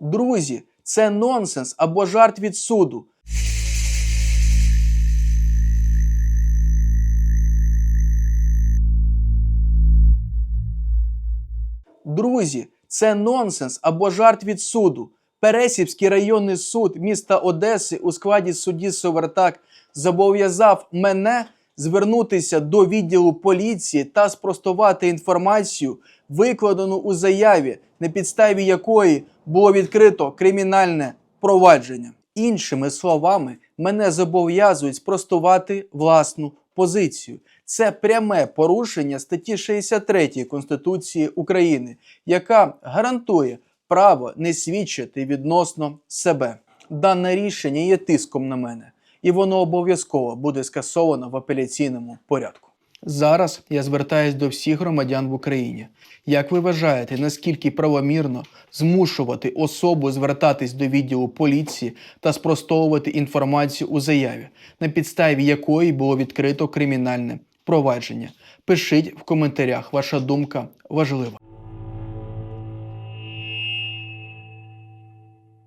Друзі, це нонсенс або жарт від суду. Друзі, це нонсенс або жарт від суду. Пересівський районний суд міста Одеси у складі судді Совертак зобов'язав мене звернутися до відділу поліції та спростувати інформацію, викладену у заяві, на підставі якої було відкрито кримінальне провадження. Іншими словами, мене зобов'язують спростувати власну позицію. Це пряме порушення статті 63 Конституції України, яка гарантує право не свідчити відносно себе. Дане рішення є тиском на мене, і воно обов'язково буде скасовано в апеляційному порядку. Зараз я звертаюсь до всіх громадян в Україні. Як ви вважаєте, наскільки правомірно змушувати особу звертатись до відділу поліції та спростовувати інформацію у заяві, на підставі якої було відкрито кримінальне провадження? Пишіть в коментарях, ваша думка важлива.